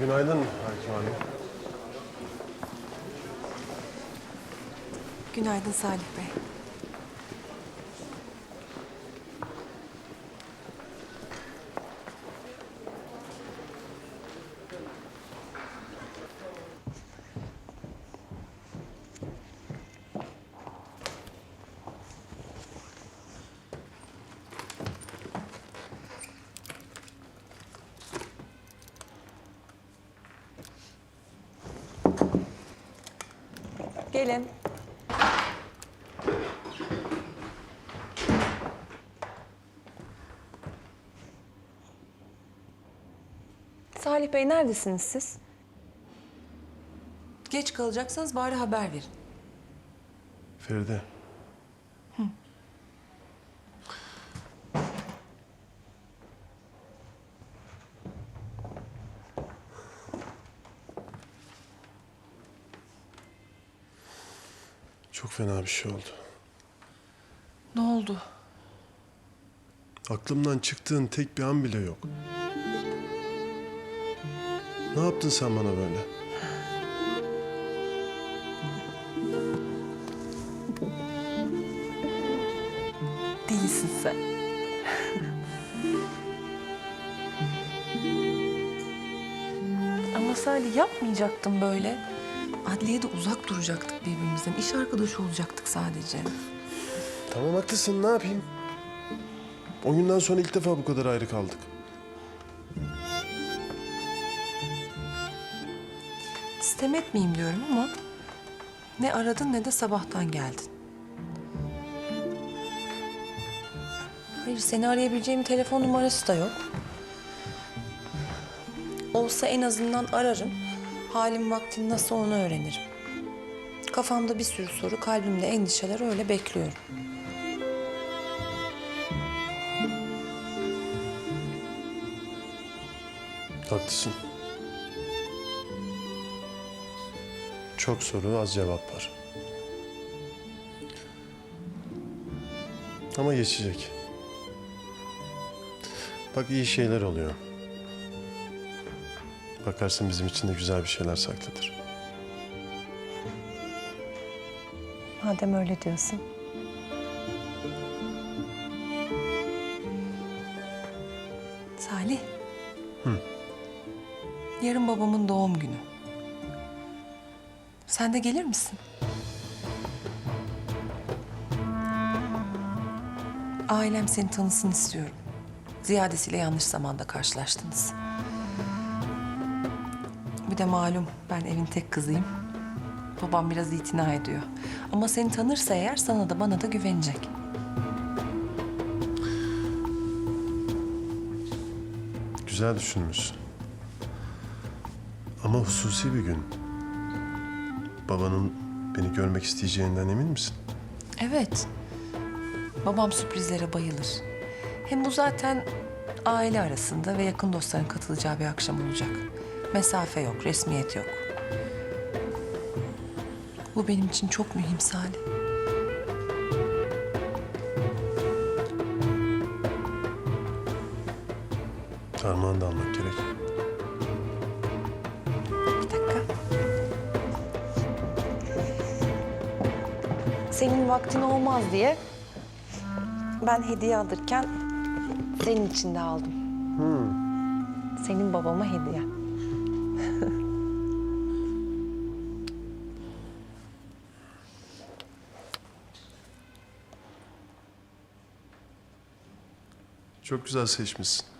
Günaydın Hakim abi. Günaydın Salih Bey. Gelin. Salih Bey neredesiniz siz? Geç kalacaksanız bari haber verin. Feride. Çok fena bir şey oldu. Ne oldu? Aklımdan çıktığın tek bir an bile yok. Ne yaptın sen bana böyle? Değilsin sen. Ama Salih yapmayacaktım böyle. Adliyede uzak duracaktık birbirimizden. İş arkadaşı olacaktık sadece. Tamam haklısın ne yapayım? O günden sonra ilk defa bu kadar ayrı kaldık. Sistem etmeyeyim diyorum ama ne aradın ne de sabahtan geldin. Hayır seni arayabileceğim telefon numarası da yok. Olsa en azından ararım. Halim vaktin nasıl onu öğrenirim. Kafamda bir sürü soru, kalbimde endişeler öyle bekliyorum. Haklısın. Çok soru, az cevap var. Ama geçecek. Bak iyi şeyler oluyor. Bakarsın bizim için de güzel bir şeyler saklıdır. Madem öyle diyorsun. Salih. Yarın babamın doğum günü. Sen de gelir misin? Ailem seni tanısın istiyorum. Ziyadesiyle yanlış zamanda karşılaştınız. Bir de malum ben evin tek kızıyım. Babam biraz itina ediyor. Ama seni tanırsa eğer sana da bana da güvenecek. Güzel düşünmüşsün. Ama hususi bir gün. Babanın beni görmek isteyeceğinden emin misin? Evet. Babam sürprizlere bayılır. Hem bu zaten aile arasında ve yakın dostların katılacağı bir akşam olacak. Mesafe yok, resmiyet yok. Bu benim için çok mühim Salih. Armağan da almak gerek. Bir dakika. Senin vaktin olmaz diye ben hediye alırken senin için de aldım. Senin babama hediye. Çok güzel seçmişsin.